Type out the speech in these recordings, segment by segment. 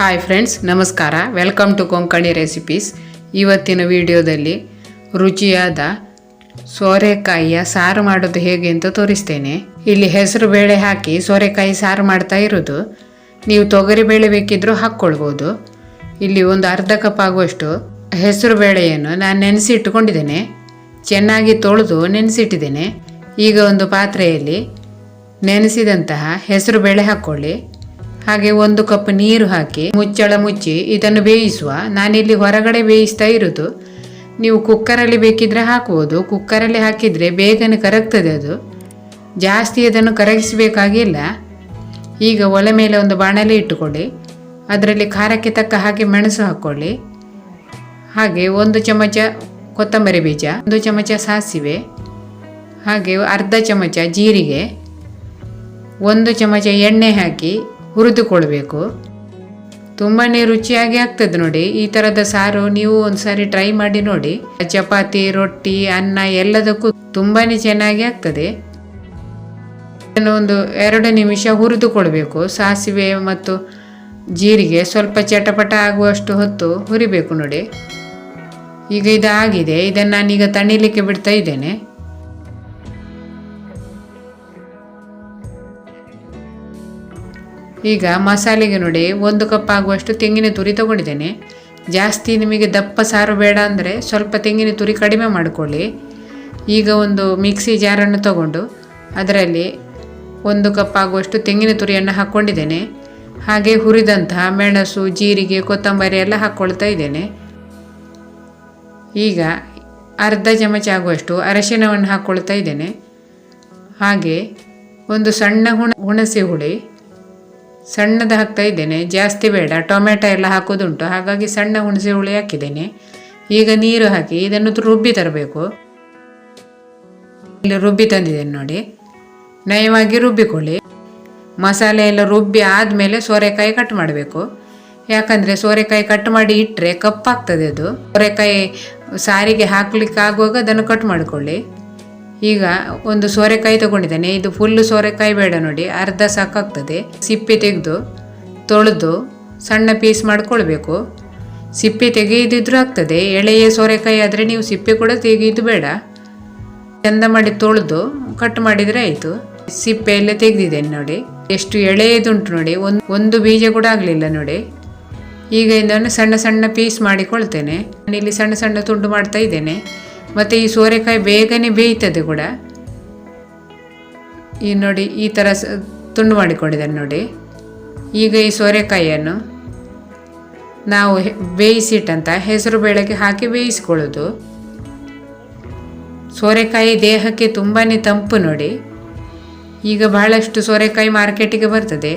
Hi friends ನಮಸ್ಕಾರ. Welcome to Konkani recipes ಇವತ್ತಿನ ವಿಡಿಯೋದಲ್ಲಿ ರುಚಿಯಾದ ಸೋರೆಕಾಯಿಯ ಸಾರು ಮಾಡೋದು ಹೇಗೆ ಅಂತ ತೋರಿಸ್ತೇನೆ. ಇಲ್ಲಿ ಹೆಸರು ಬೇಳೆ ಹಾಕಿ ಸೋರೆಕಾಯಿ ಸಾರು ಮಾಡ್ತಾ ಇರೋದು ನೀವು ತೊಗರಿ ಬೇಳೆ ಬೇಕಿದ್ದರೂ ಹಾಕ್ಕೊಳ್ಬೋದು. ಇಲ್ಲಿ ಒಂದು ಅರ್ಧ ಕಪ್ ಆಗುವಷ್ಟು ಹೆಸರು ಬೇಳೆಯನ್ನು ನಾನು ನೆನೆಸಿ ಇಟ್ಟುಕೊಂಡಿದ್ದೇನೆ ಚೆನ್ನಾಗಿ ತೊಳೆದು ನೆನೆಸಿಟ್ಟಿದ್ದೇನೆ. ಈಗ ಒಂದು ಪಾತ್ರೆಯಲ್ಲಿ ನೆನೆಸಿದಂತಹ ಹೆಸರು ಬೇಳೆ ಹಾಕ್ಕೊಳ್ಳಿ. ಹಾಗೆ ಒಂದು ಕಪ್ ನೀರು ಹಾಕಿ ಮುಚ್ಚಳ ಮುಚ್ಚಿ ಇದನ್ನು ಬೇಯಿಸುವ. ನಾನಿಲ್ಲಿ ಹೊರಗಡೆ ಬೇಯಿಸ್ತಾ ಇರೋದು. ನೀವು ಕುಕ್ಕರಲ್ಲಿ ಬೇಕಿದ್ರೆ ಹಾಕ್ಬೋದು ಕುಕ್ಕರಲ್ಲಿ ಹಾಕಿದರೆ ಬೇಗನೆ ಕರಗ್ತದೆ ಅದು. ಜಾಸ್ತಿ ಅದನ್ನು ಕರಗಿಸಬೇಕಾಗಿಲ್ಲ. ಈಗ ಒಲೆ ಮೇಲೆ ಒಂದು ಬಾಣಲೆ ಇಟ್ಟುಕೊಳ್ಳಿ. ಅದರಲ್ಲಿ ಖಾರಕ್ಕೆ ತಕ್ಕ ಹಾಗೆ ಮೆಣಸು ಹಾಕ್ಕೊಳ್ಳಿ ಹಾಗೆ ಒಂದು ಚಮಚ ಕೊತ್ತಂಬರಿ ಬೀಜ, ಒಂದು ಚಮಚ ಸಾಸಿವೆ, ಹಾಗೆ ಅರ್ಧ ಚಮಚ ಜೀರಿಗೆ, ಒಂದು ಚಮಚ ಎಣ್ಣೆ ಹಾಕಿ ಹುರಿದುಕೊಳ್ಬೇಕು. ತುಂಬಾ ರುಚಿಯಾಗಿ ಆಗ್ತದೆ ನೋಡಿ. ಈ ಥರದ ಸಾರು ನೀವು ಒಂದ್ಸಾರಿ ಟ್ರೈ ಮಾಡಿ ನೋಡಿ. ಚಪಾತಿ, ರೊಟ್ಟಿ, ಅನ್ನ ಎಲ್ಲದಕ್ಕೂ ತುಂಬಾ ಚೆನ್ನಾಗಿ ಆಗ್ತದೆ. ಇದನ್ನು ಒಂದು ಎರಡು ನಿಮಿಷ ಹುರಿದುಕೊಳ್ಬೇಕು. ಸಾಸಿವೆ ಮತ್ತು ಜೀರಿಗೆ ಸ್ವಲ್ಪ ಚಟಪಟ ಆಗುವಷ್ಟು ಹೊತ್ತು ಹುರಿಬೇಕು ನೋಡಿ. ಈಗ ಇದಾಗಿದೆ. ಇದನ್ನು ನಾನೀಗ ತಣಿಲಿಕ್ಕೆ ಬಿಡ್ತಾ ಇದ್ದೇನೆ. ಈಗ ಮಸಾಲೆಗೆ ನೋಡಿ ಒಂದು ಕಪ್ ಆಗುವಷ್ಟು ತೆಂಗಿನ ತುರಿ ತಗೊಂಡಿದ್ದೇನೆ. ಜಾಸ್ತಿ ನಿಮಗೆ ದಪ್ಪ ಸಾರು ಬೇಡ ಅಂದರೆ ಸ್ವಲ್ಪ ತೆಂಗಿನ ತುರಿ ಕಡಿಮೆ ಮಾಡಿಕೊಳ್ಳಿ. ಈಗ ಒಂದು ಮಿಕ್ಸಿ ಜಾರನ್ನು ತಗೊಂಡು ಅದರಲ್ಲಿ ಒಂದು ಕಪ್ ಆಗುವಷ್ಟು ತೆಂಗಿನ ತುರಿಯನ್ನು ಹಾಕ್ಕೊಂಡಿದ್ದೇನೆ ಹಾಗೆ ಹುರಿದಂತಹ ಮೆಣಸು, ಜೀರಿಗೆ, ಕೊತ್ತಂಬರಿ ಎಲ್ಲ ಹಾಕ್ಕೊಳ್ತಾ ಇದ್ದೇನೆ. ಈಗ ಅರ್ಧ ಚಮಚ ಆಗುವಷ್ಟು ಅರಶಿನವನ್ನು ಹಾಕ್ಕೊಳ್ತಾ ಇದ್ದೇನೆ. ಹಾಗೆ ಒಂದು ಸಣ್ಣ ಹುಣ ಹುಣಸೆ ಹುಳಿ ಸಣ್ಣದು ಹಾಕ್ತಾ ಇದ್ದೇನೆ, ಜಾಸ್ತಿ ಬೇಡ. ಟೊಮೆಟೊ ಎಲ್ಲ ಹಾಕೋದುಂಟು ಹಾಗಾಗಿ ಸಣ್ಣ ಹುಣಸೆ ಹುಳಿ ಹಾಕಿದ್ದೇನೆ. ಈಗ ನೀರು ಹಾಕಿ ಇದನ್ನು ರುಬ್ಬಿ ತರಬೇಕು. ಇಲ್ಲಿ ರುಬ್ಬಿ ತಂದಿದ್ದೇನೆ ನೋಡಿ. ನಯವಾಗಿ ರುಬ್ಬಿಕೊಳ್ಳಿ. ಮಸಾಲೆ ಎಲ್ಲ ರುಬ್ಬಿ ಆದಮೇಲೆ ಸೋರೆಕಾಯಿ ಕಟ್ ಮಾಡಬೇಕು. ಯಾಕಂದರೆ ಸೋರೆಕಾಯಿ ಕಟ್ ಮಾಡಿ ಇಟ್ಟರೆ ಕಪ್ಪಾಗ್ತದೆ ಅದು. ಸೋರೆಕಾಯಿ ಸಾರಿಗೆ ಹಾಕ್ಲಿಕ್ಕೆ ಆಗುವಾಗ ಅದನ್ನು ಕಟ್ ಮಾಡಿಕೊಳ್ಳಿ. ಈಗ ಒಂದು ಸೋರೆಕಾಯಿ ತಗೊಂಡಿದ್ದೇನೆ. ಇದು ಫುಲ್ಲು ಸೋರೆಕಾಯಿ ಬೇಡ ನೋಡಿ, ಅರ್ಧ ಸಾಕಾಗ್ತದೆ. ಸಿಪ್ಪೆ ತೆಗೆದು, ತೊಳೆದು ಸಣ್ಣ ಪೀಸ್ ಮಾಡ್ಕೊಳ್ಬೇಕು. ಸಿಪ್ಪೆ ತೆಗೆಯದಿದ್ರೂ ಆಗ್ತದೆ. ಎಳೆಯ ಸೋರೆಕಾಯಿ ಆದರೆ ನೀವು ಸಿಪ್ಪೆ ಕೂಡ ತೆಗೆಯೋದು ಬೇಡ. ಚಂದ ಮಾಡಿ ತೊಳೆದು ಕಟ್ ಮಾಡಿದರೆ ಆಯಿತು. ಸಿಪ್ಪೆ ಎಲ್ಲ ತೆಗೆದಿದ್ದೇನೆ ನೋಡಿ. ಎಷ್ಟು ಎಳೆಯದುಂಟು ನೋಡಿ ಒಂದು ಒಂದು ಬೀಜ ಕೂಡ ಆಗಲಿಲ್ಲ ನೋಡಿ. ಈಗ ಇದನ್ನು ಸಣ್ಣ ಸಣ್ಣ ಪೀಸ್ ಮಾಡಿಕೊಳ್ತೇನೆ. ಇಲ್ಲಿ ಸಣ್ಣ ಸಣ್ಣ ತುಂಡು ಮಾಡ್ತಾ ಇದ್ದೇನೆ. ಮತ್ತು ಈ ಸೋರೆಕಾಯಿ ಬೇಗನೆ ಬೇಯ್ತದೆ ಕೂಡ. ಈ ನೋಡಿ, ಈ ಥರ ತುಂಡು ಮಾಡಿಕೊಂಡಿದ್ದೇನೆ ನೋಡಿ. ಈಗ ಈ ಸೋರೆಕಾಯಿಯನ್ನು ನಾವು ಬೇಯಿಸಿಟ್ಟಂಥ ಹೆಸರು ಬೇಳೆಗೆ ಹಾಕಿ ಬೇಯಿಸ್ಕೊಳ್ಳೋದು. ಸೋರೆಕಾಯಿ ದೇಹಕ್ಕೆ ತುಂಬಾ ತಂಪು ನೋಡಿ. ಈಗ ಬಹಳಷ್ಟು ಸೋರೆಕಾಯಿ ಮಾರ್ಕೆಟಿಗೆ ಬರ್ತದೆ.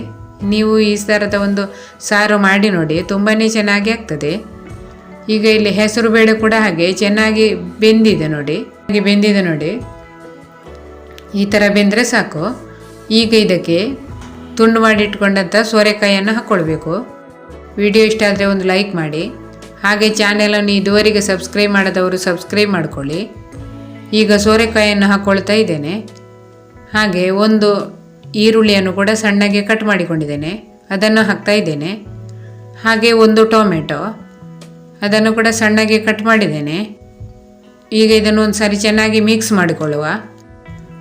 ನೀವು ಈ ಥರದ ಒಂದು ಸಾರು ಮಾಡಿ ನೋಡಿ ತುಂಬಾ ಚೆನ್ನಾಗಿ ಆಗ್ತದೆ. ಈಗ ಇಲ್ಲಿ ಹೆಸರು ಬೇಳೆ ಕೂಡ ಹಾಗೆ ಚೆನ್ನಾಗಿ ಬೆಂದಿದೆ ನೋಡಿ. ಹಾಗೆ ಬೆಂದಿದೆ ನೋಡಿ. ಈ ಥರ ಬೆಂದರೆ ಸಾಕು. ಈಗ ಇದಕ್ಕೆ ತುಂಡು ಮಾಡಿ ಇಟ್ಕೊಂಡಂಥ ಸೋರೆಕಾಯಿಯನ್ನು ಹಾಕ್ಕೊಳ್ಬೇಕು ವಿಡಿಯೋ ಇಷ್ಟ ಆದರೆ ಒಂದು ಲೈಕ್ ಮಾಡಿ. ಹಾಗೆ ಚಾನೆಲನ್ನು ಇದುವರೆಗೆ ಸಬ್ಸ್ಕ್ರೈಬ್ ಮಾಡದವರು ಸಬ್ಸ್ಕ್ರೈಬ್ ಮಾಡ್ಕೊಳ್ಳಿ. ಈಗ ಸೋರೆಕಾಯಿಯನ್ನು ಹಾಕ್ಕೊಳ್ತಾ ಇದ್ದೇನೆ. ಹಾಗೆ ಒಂದು ಈರುಳ್ಳಿಯನ್ನು ಕೂಡ ಸಣ್ಣಗೆ ಕಟ್ ಮಾಡಿಕೊಂಡಿದ್ದೇನೆ. ಅದನ್ನು ಹಾಕ್ತಾ ಇದ್ದೇನೆ. ಹಾಗೆ ಒಂದು ಟೊಮೆಟೊ. ಅದನ್ನು ಕೂಡ ಸಣ್ಣಗೆ ಕಟ್ ಮಾಡಿದ್ದೇನೆ. ಈಗ ಇದನ್ನು ಒಂದು ಸಾರಿ ಚೆನ್ನಾಗಿ ಮಿಕ್ಸ್ ಮಾಡಿಕೊಳ್ಳುವ.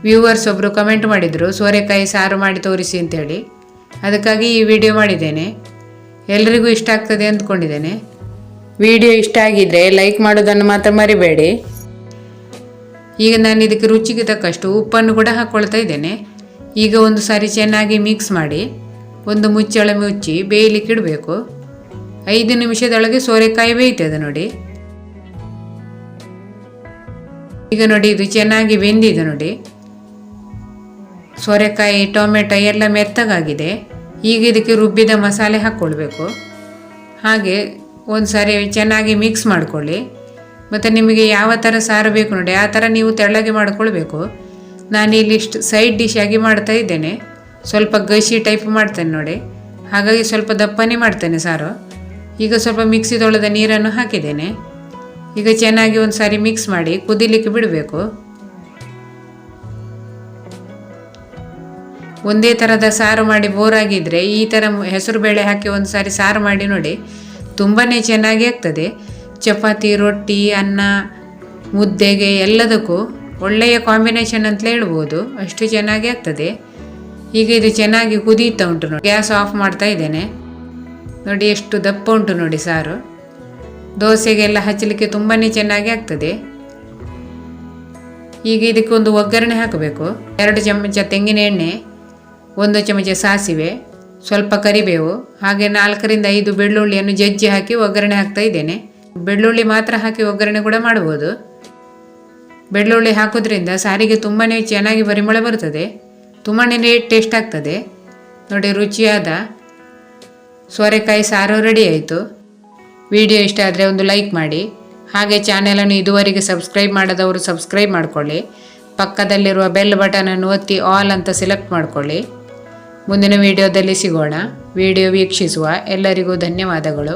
ವ್ಯೂವರ್ಸ್ ಒಬ್ಬರು ಕಮೆಂಟ್ ಮಾಡಿದರು, ಸೋರೆಕಾಯಿ ಸಾರು ಮಾಡಿ ತೋರಿಸಿ ಅಂತೇಳಿ. ಅದಕ್ಕಾಗಿ ಈ ವಿಡಿಯೋ ಮಾಡಿದ್ದೇನೆ. ಎಲ್ರಿಗೂ ಇಷ್ಟ ಆಗ್ತದೆ ಅಂದ್ಕೊಂಡಿದ್ದೇನೆ. ವಿಡಿಯೋ ಇಷ್ಟ ಆಗಿದ್ದರೆ ಲೈಕ್ ಮಾಡೋದನ್ನು ಮಾತ್ರ ಮರಿಬೇಡಿ. ಈಗ ನಾನು ಇದಕ್ಕೆ ರುಚಿಗೆ ತಕ್ಕಷ್ಟು ಉಪ್ಪನ್ನು ಕೂಡ ಹಾಕ್ಕೊಳ್ತಾ ಇದ್ದೇನೆ. ಈಗ ಒಂದು ಸಾರಿ ಚೆನ್ನಾಗಿ ಮಿಕ್ಸ್ ಮಾಡಿ, ಒಂದು ಮುಚ್ಚಳ ಮುಚ್ಚಿ ಬೇಯಲಿಕ್ಕೆ ಇಡಬೇಕು. ಐದು ನಿಮಿಷದೊಳಗೆ ಸೋರೆಕಾಯಿ ಬೇಯ್ತದೆ ನೋಡಿ. ಈಗ ನೋಡಿ ಇದು ಚೆನ್ನಾಗಿ ಬೆಂದಿದೆ ನೋಡಿ. ಸೋರೆಕಾಯಿ, ಟೊಮೆಟೊ ಎಲ್ಲ ಮೆತ್ತಗಾಗಿದೆ. ಈಗ ಇದಕ್ಕೆ ರುಬ್ಬಿದ ಮಸಾಲೆ ಹಾಕ್ಕೊಳ್ಬೇಕು. ಹಾಗೆ ಒಂದು ಸಾರಿ ಚೆನ್ನಾಗಿ ಮಿಕ್ಸ್ ಮಾಡ್ಕೊಳ್ಳಿ. ಮತ್ತು ನಿಮಗೆ ಯಾವ ಥರ ಸಾರು ಬೇಕು ನೋಡಿ, ಆ ಥರ ನೀವು ತೆಳ್ಳಗೆ ಮಾಡಿಕೊಳ್ಬೇಕು. ನಾನು ಇಷ್ಟು ಸೈಡ್ ಡಿಶ್ ಆಗಿ ಮಾಡ್ತಾ ಇದ್ದೇನೆ. ಸ್ವಲ್ಪ ಗಸಿ ಟೈಪ್ ಮಾಡ್ತೇನೆ ನೋಡಿ. ಹಾಗಾಗಿ ಸ್ವಲ್ಪ ದಪ್ಪನೇ ಮಾಡ್ತೇನೆ ಸಾರು. ಈಗ ಸ್ವಲ್ಪ ಮಿಕ್ಸಿ ತೊಳೆದ ನೀರನ್ನು ಹಾಕಿದ್ದೇನೆ. ಈಗ ಚೆನ್ನಾಗಿ ಒಂದು ಸಾರಿ ಮಿಕ್ಸ್ ಮಾಡಿ ಕುದಿಲಿಕ್ಕೆ ಬಿಡಬೇಕು. ಒಂದೇ ಥರದ ಸಾರು ಮಾಡಿ ಬೋರಾಗಿದ್ದರೆ ಈ ಥರ ಹೆಸರು ಬೇಳೆ ಹಾಕಿ ಒಂದು ಸಾರಿ ಸಾರು ಮಾಡಿ ನೋಡಿ ತುಂಬಾ ಚೆನ್ನಾಗಿ ಆಗ್ತದೆ. ಚಪಾತಿ, ರೊಟ್ಟಿ, ಅನ್ನ, ಮುದ್ದೆಗೆ ಎಲ್ಲದಕ್ಕೂ ಒಳ್ಳೆಯ ಕಾಂಬಿನೇಷನ್ ಅಂತಲೇ ಹೇಳ್ಬೋದು. ಅಷ್ಟು ಚೆನ್ನಾಗಿ ಆಗ್ತದೆ. ಈಗ ಇದು ಚೆನ್ನಾಗಿ ಕುದೀತಾ ಉಂಟು ನೋಡಿ. ಗ್ಯಾಸ್ ಆಫ್ ಮಾಡ್ತಾ ಇದ್ದೇನೆ. ನೋಡಿ ಎಷ್ಟು ದಪ್ಪ ಉಂಟು ನೋಡಿ ಸಾರು. ದೋಸೆಗೆಲ್ಲ ಹಚ್ಚಲಿಕ್ಕೆ ತುಂಬಾ ಚೆನ್ನಾಗಿ ಆಗ್ತದೆ. ಈಗ ಇದಕ್ಕೆ ಒಂದು ಒಗ್ಗರಣೆ ಹಾಕಬೇಕು. ಎರಡು ಚಮಚ ತೆಂಗಿನ ಎಣ್ಣೆ, ಒಂದು ಚಮಚ ಸಾಸಿವೆ, ಸ್ವಲ್ಪ ಕರಿಬೇವು, ಹಾಗೆ ನಾಲ್ಕರಿಂದ ಐದು ಬೆಳ್ಳುಳ್ಳಿಯನ್ನು ಜಜ್ಜಿ ಹಾಕಿ ಒಗ್ಗರಣೆ ಹಾಕ್ತಾ ಇದ್ದೇನೆ. ಬೆಳ್ಳುಳ್ಳಿ ಮಾತ್ರ ಹಾಕಿ ಒಗ್ಗರಣೆ ಕೂಡ ಮಾಡ್ಬೋದು. ಬೆಳ್ಳುಳ್ಳಿ ಹಾಕೋದ್ರಿಂದ ಸಾರಿಗೆ ತುಂಬಾ ಚೆನ್ನಾಗಿ ಪರಿಮಳ ಬರ್ತದೆ. ತುಂಬಾ ಟೇಸ್ಟ್ ಆಗ್ತದೆ. ನೋಡಿ ರುಚಿಯಾದ ಸೋರೆಕಾಯಿ ಸಾರು ರೆಡಿ ಆಯಿತು. ವಿಡಿಯೋ ಇಷ್ಟ ಆದರೆ ಒಂದು ಲೈಕ್ ಮಾಡಿ. ಹಾಗೆ ಚಾನೆಲನ್ನು ಇದುವರೆಗೆ ಸಬ್ಸ್ಕ್ರೈಬ್ ಮಾಡದವರು ಸಬ್ಸ್ಕ್ರೈಬ್ ಮಾಡಿಕೊಳ್ಳಿ. ಪಕ್ಕದಲ್ಲಿರುವ ಬೆಲ್ ಬಟನನ್ನು ಒತ್ತಿ ಆಲ್ ಅಂತ ಸೆಲೆಕ್ಟ್ ಮಾಡಿಕೊಳ್ಳಿ. ಮುಂದಿನ ವಿಡಿಯೋದಲ್ಲಿ ಸಿಗೋಣ. ವಿಡಿಯೋ ವೀಕ್ಷಿಸುವ ಎಲ್ಲರಿಗೂ ಧನ್ಯವಾದಗಳು.